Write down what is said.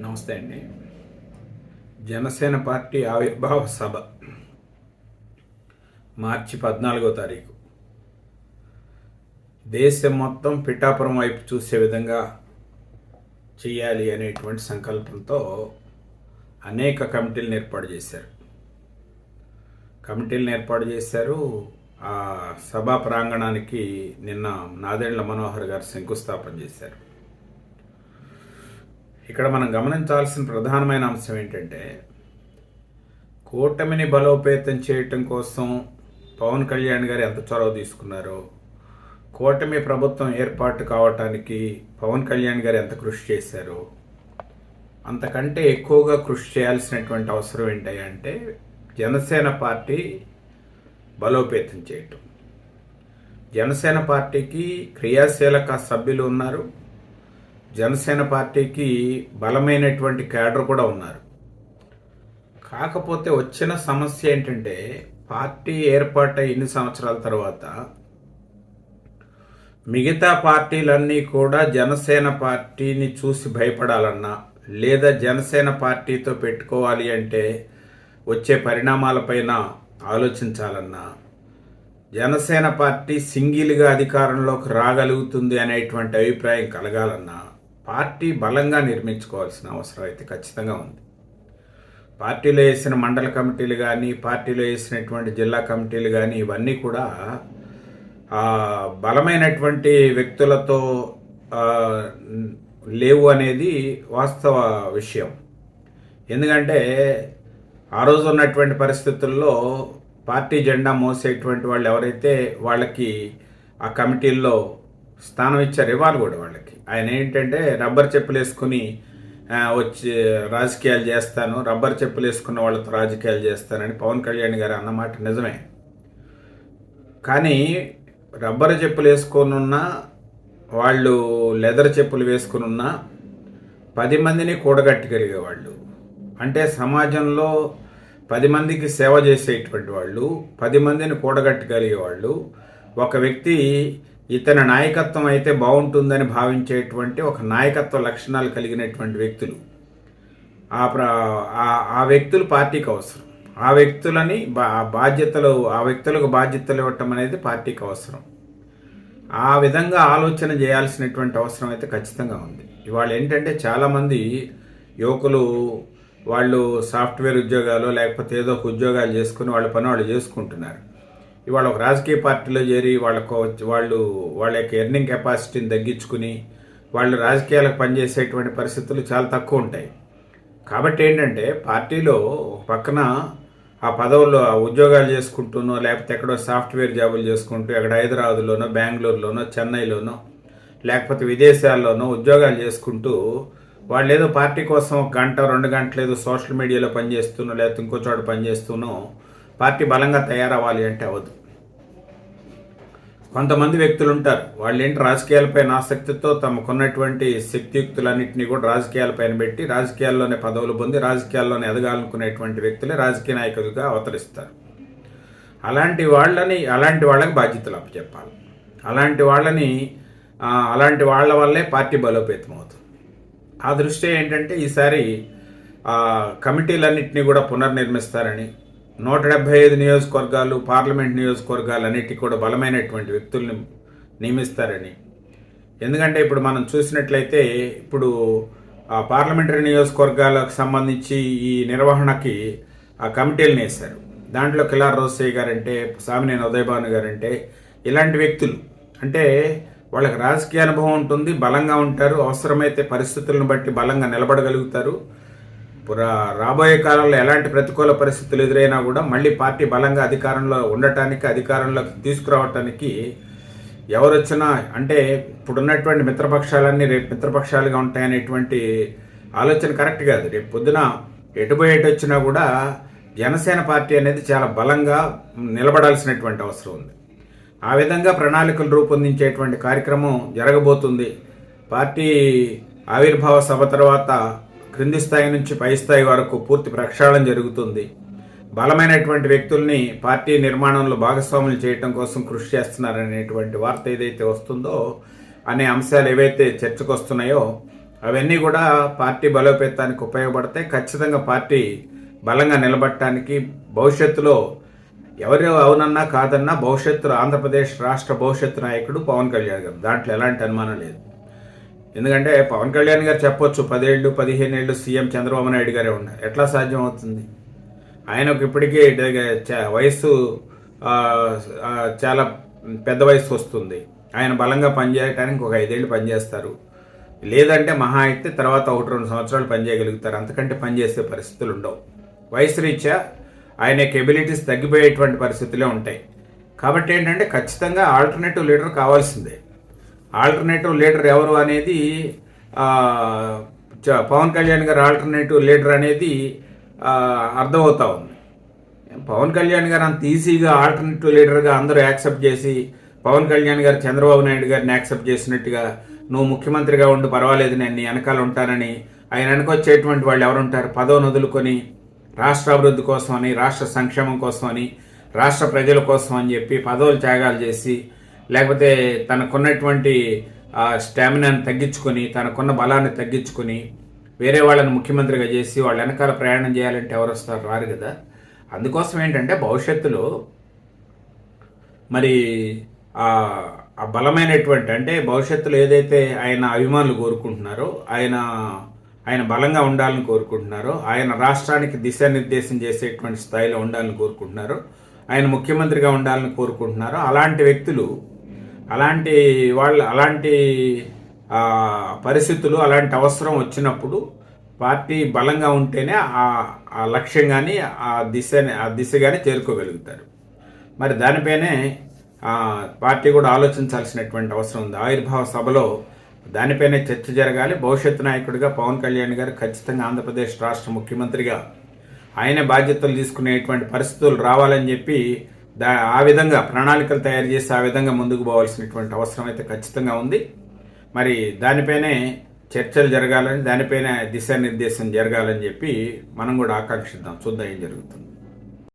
నమస్తే అండి. జనసేన పార్టీ ఆవిర్భావ సభ మార్చి పద్నాలుగో తారీఖు. దేశం మొత్తం పిఠాపురం వైపు చూసే విధంగా చేయాలి అనేటువంటి సంకల్పంతో అనేక కమిటీలను ఏర్పాటు చేశారు. కమిటీలను ఏర్పాటు చేశారు. ఆ సభా ప్రాంగణానికి నిన్న నాదెండ్ల మనోహర్ గారు శంకుస్థాపన చేశారు. ఇక్కడ మనం గమనించాల్సిన ప్రధానమైన అంశం ఏంటంటే కూటమిని బలోపేతం చేయటం కోసం పవన్ కళ్యాణ్ గారు ఎంత చొరవ తీసుకున్నారో కూటమి ప్రభుత్వం ఏర్పాటు కావటానికి పవన్ కళ్యాణ్ గారు ఎంత కృషి చేశారో అంతకంటే ఎక్కువగా కృషి చేయాల్సినటువంటి అవసరం ఏంటంటే జనసేన పార్టీ బలోపేతం చేయటం. జనసేన పార్టీకి క్రియాశీలక సభ్యులు ఉన్నారు. జనసేన పార్టీకి బలమైనటువంటి క్యాడర్ కూడా ఉన్నారు. కాకపోతే వచ్చిన సమస్య ఏంటంటే పార్టీ ఏర్పాటై ఇన్ని సంవత్సరాల తర్వాత మిగతా పార్టీలన్నీ కూడా జనసేన పార్టీని చూసి భయపడాలన్నా లేదా జనసేన పార్టీతో పెట్టుకోవాలి అంటే వచ్చే పరిణామాలపైన ఆలోచించాలన్నా జనసేన పార్టీ సింగిల్గా అధికారంలోకి రాగలుగుతుంది అనేటువంటి అభిప్రాయం కలగాలన్నా పార్టీ బలంగా నిర్మించుకోవాల్సిన అవసరం అయితే ఖచ్చితంగా ఉంది. పార్టీలో వేసిన మండల కమిటీలు కానీ పార్టీలో వేసినటువంటి జిల్లా కమిటీలు కానీ ఇవన్నీ కూడా బలమైనటువంటి వ్యక్తులతో లేవు అనేది వాస్తవ విషయం. ఎందుకంటే ఆ రోజు ఉన్నటువంటి పరిస్థితుల్లో పార్టీ జెండా మోసేటువంటి వాళ్ళు ఎవరైతే వాళ్ళకి ఆ కమిటీల్లో స్థానం ఇచ్చారు ఇవ్వాలి కూడా వాళ్ళకి. ఆయన ఏంటంటే రబ్బర్ చెప్పులు వేసుకుని వచ్చి రాజకీయాలు చేస్తాను రబ్బర్ చెప్పులు వేసుకున్న వాళ్ళతో రాజకీయాలు చేస్తానని పవన్ కళ్యాణ్ గారు అన్నమాట నిజమే. కానీ రబ్బర్ చెప్పులు వేసుకొని వాళ్ళు లెదర్ చెప్పులు వేసుకుని పది మందిని కూడగట్టగలిగేవాళ్ళు. అంటే సమాజంలో పది మందికి సేవ చేసేటువంటి వాళ్ళు పది మందిని కూడగట్టగలిగేవాళ్ళు. ఒక వ్యక్తి ఇతని నాయకత్వం అయితే బాగుంటుందని భావించేటువంటి ఒక నాయకత్వ లక్షణాలు కలిగినటువంటి వ్యక్తులు. ఆ ప్ర ఆ- వ్యక్తులు పార్టీకి అవసరం. ఆ వ్యక్తులని బా ఆ బాధ్యతలు ఆ వ్యక్తులకు బాధ్యతలు ఇవ్వటం అనేది పార్టీకి అవసరం. ఆ విధంగా ఆలోచన చేయాల్సినటువంటి అవసరం అయితే ఖచ్చితంగా ఉంది. ఇవాళ ఏంటంటే చాలామంది యువకులు వాళ్ళు సాఫ్ట్వేర్ ఉద్యోగాలు లేకపోతే ఏదో ఒక ఉద్యోగాలు చేసుకుని వాళ్ళ పని వాళ్ళు చేసుకుంటున్నారు. ఇవాళ ఒక రాజకీయ పార్టీలో చేరి వాళ్ళకు వాళ్ళు వాళ్ళ యొక్క ఎర్నింగ్ కెపాసిటీని తగ్గించుకుని వాళ్ళు రాజకీయాలకు పనిచేసేటువంటి పరిస్థితులు చాలా తక్కువ ఉంటాయి. కాబట్టి ఏంటంటే పార్టీలో పక్కన ఆ పదవుల్లో ఆ ఉద్యోగాలు చేసుకుంటూనో లేకపోతే ఎక్కడో సాఫ్ట్వేర్ జాబులు చేసుకుంటూ ఎక్కడ హైదరాబాద్లోనో బెంగళూరులోనో చెన్నైలోనో లేకపోతే విదేశాల్లోనో ఉద్యోగాలు చేసుకుంటూ వాళ్ళు ఏదో పార్టీ కోసం ఒక గంట రెండు గంటలు ఏదో సోషల్ మీడియాలో పనిచేస్తున్నో లేకపోతే ఇంకో చోట పనిచేస్తూనో పార్టీ బలంగా తయారవ్వాలి అంటే అవ్వదు. కొంతమంది వ్యక్తులు ఉంటారు. వాళ్ళు ఏంటి రాజకీయాలపైన ఆసక్తితో తమకున్నటువంటి శక్తియుక్తులన్నింటినీ కూడా రాజకీయాలపైన పెట్టి రాజకీయాల్లోనే పదవులు పొంది రాజకీయాల్లోనే ఎదగాలనుకునేటువంటి వ్యక్తులే రాజకీయ నాయకులుగా అవతరిస్తారు. అలాంటి వాళ్ళని అలాంటి వాళ్ళకి బాధ్యతలు అప్పచెప్పాలి. అలాంటి వాళ్ళని అలాంటి వాళ్ళ వల్లే పార్టీ బలోపేతం అవుతుంది. ఆ దృష్ట్యా ఏంటంటే ఈసారి కమిటీలన్నింటినీ కూడా పునర్నిర్మిస్తారని నూట డెబ్బై ఐదు నియోజకవర్గాలు పార్లమెంట్ నియోజకవర్గాలు అన్నిటికీ కూడా బలమైనటువంటి వ్యక్తుల్ని నియమిస్తారని. ఎందుకంటే ఇప్పుడు మనం చూసినట్లయితే ఇప్పుడు ఆ పార్లమెంటరీ నియోజకవర్గాలకు సంబంధించి ఈ నిర్వహణకి ఆ కమిటీలను వేశారు దాంట్లో కిలార్ రోసయ్య గారంటే సామినేని ఉదయభాను గారంటే ఇలాంటి వ్యక్తులు. అంటే వాళ్ళకి రాజకీయ అనుభవం ఉంటుంది బలంగా ఉంటారు అవసరమైతే పరిస్థితులను బట్టి బలంగా నిలబడగలుగుతారు. పురా రాబోయే కాలంలో ఎలాంటి ప్రతికూల పరిస్థితులు ఎదురైనా కూడా మళ్ళీ పార్టీ బలంగా అధికారంలో ఉండటానికి అధికారంలోకి తీసుకురావటానికి ఎవరు వచ్చినా అంటే ఇప్పుడున్నటువంటి మిత్రపక్షాలన్నీ రేపు మిత్రపక్షాలుగా ఉంటాయనేటువంటి ఆలోచన కరెక్ట్ కాదు. రేపు పొద్దున ఎటుపోయేటు వచ్చినా కూడా జనసేన పార్టీ అనేది చాలా బలంగా నిలబడాల్సినటువంటి అవసరం ఉంది. ఆ విధంగా ప్రణాళికలు రూపొందించేటువంటి కార్యక్రమం జరగబోతుంది. పార్టీ ఆవిర్భావ సభ తర్వాత క్రింది స్థాయి నుంచి పై స్థాయి వరకు పూర్తి ప్రక్షాళన జరుగుతుంది. బలమైనటువంటి వ్యక్తుల్ని పార్టీ నిర్మాణంలో భాగస్వాములు చేయటం కోసం కృషి చేస్తున్నారనేటువంటి వార్త ఏదైతే వస్తుందో అనే అంశాలు ఏవైతే చర్చకు వస్తున్నాయో అవన్నీ కూడా పార్టీ బలోపేతానికి ఉపయోగపడతాయి. ఖచ్చితంగా పార్టీ బలంగా నిలబడటానికి భవిష్యత్తులో ఎవరు అవునన్నా కాదన్నా భవిష్యత్తులో ఆంధ్రప్రదేశ్ రాష్ట్ర భవిష్యత్తు నాయకుడు పవన్ కళ్యాణ్ గారు. దాంట్లో ఎలాంటి అనుమానం లేదు. ఎందుకంటే పవన్ కళ్యాణ్ గారు చెప్పొచ్చు పదేళ్ళు పదిహేను ఏళ్ళు సీఎం చంద్రబాబు నాయుడు గారే ఉన్నారు. ఎట్లా సాధ్యం అవుతుంది ఆయనకు ఇప్పటికీ చ- వయస్సు చాలా పెద్ద వయసు వస్తుంది. ఆయన బలంగా పనిచేయడానికి ఒక ఐదేళ్ళు పనిచేస్తారు. లేదంటే మహా అయితే తర్వాత ఒకటి రెండు సంవత్సరాలు పనిచేయగలుగుతారు. అంతకంటే పనిచేసే పరిస్థితులు ఉండవు. వయసు రీత్యా ఆయన ఎబిలిటీస్ తగ్గిపోయేటువంటి పరిస్థితులే ఉంటాయి. కాబట్టి ఏంటంటే ఖచ్చితంగా ఆల్టర్నేటివ్ లీడర్ కావాల్సిందే. ఆల్టర్నేటివ్ లీడర్ ఎవరు అనేది పవన్ కళ్యాణ్ గారు ఆల్టర్నేటివ్ లీడర్ అనేది అర్థమవుతా ఉంది. పవన్ కళ్యాణ్ గారు అంత ఈజీగా ఆల్టర్నేటివ్ లీడర్గా అందరూ యాక్సెప్ట్ చేసి పవన్ కళ్యాణ్ గారు చంద్రబాబు నాయుడు గారిని యాక్సెప్ట్ చేసినట్టుగా నువ్వు ముఖ్యమంత్రిగా ఉండి పర్వాలేదు నేను నీ వెనకాల ఉంటానని ఆయన వెనకొచ్చేటువంటి వాళ్ళు ఎవరుంటారు? పదవిని వదులుకొని రాష్ట్ర అభివృద్ధి కోసం అని రాష్ట్ర సంక్షేమం కోసం అని రాష్ట్ర ప్రజల కోసం అని చెప్పి పదవులు త్యాగాలు చేసి లేకపోతే తనకున్నటువంటి స్టామినాను స్టామినాని తగ్గించుకొని తనకున్న బలాన్ని తగ్గించుకొని వేరే వాళ్ళని ముఖ్యమంత్రిగా చేసి వాళ్ళ వెనకాల ప్రయాణం చేయాలంటే ఎవరు వస్తారు? రారు కదా. అందుకోసం ఏంటంటే భవిష్యత్తులో మరి ఆ ఆ బలమైనటువంటి అంటే భవిష్యత్తులో ఏదైతే ఆయన అభిమానులు కోరుకుంటున్నారో ఆయన ఆయన బలంగా ఉండాలని కోరుకుంటున్నారో ఆయన రాష్ట్రానికి దిశానిర్దేశం చేసేటువంటి స్థాయిలో ఉండాలని కోరుకుంటున్నారో ఆయన ముఖ్యమంత్రిగా ఉండాలని కోరుకుంటున్నారో అలాంటి వ్యక్తులు అలాంటి వాళ్ళు అలాంటి పరిస్థితులు అలాంటి అవసరం వచ్చినప్పుడు పార్టీ బలంగా ఉంటేనే ఆ లక్ష్యం కానీ ఆ దిశ ఆ దిశ కానీ చేరుకోగలుగుతారు. మరి దానిపైనే పార్టీ కూడా ఆలోచించాల్సినటువంటి అవసరం ఉంది. ఆవిర్భావ సభలో దానిపైనే చర్చ జరగాలి. భవిష్యత్తు నాయకుడిగా పవన్ కళ్యాణ్ గారు ఖచ్చితంగా ఆంధ్రప్రదేశ్ రాష్ట్ర ముఖ్యమంత్రిగా ఆయనే బాధ్యతలు తీసుకునేటువంటి పరిస్థితులు రావాలని చెప్పి దా ఆ విధంగా ప్రణాళికలు తయారు చేసి ఆ విధంగా ముందుకు పోవాల్సినటువంటి అవసరం అయితే ఖచ్చితంగా ఉంది. మరి దానిపైనే చర్చలు జరగాలని దానిపైన దిశానిర్దేశం జరగాలని చెప్పి మనం కూడా ఆకాంక్షిద్దాం. చూద్దాం ఏం జరుగుతుంది.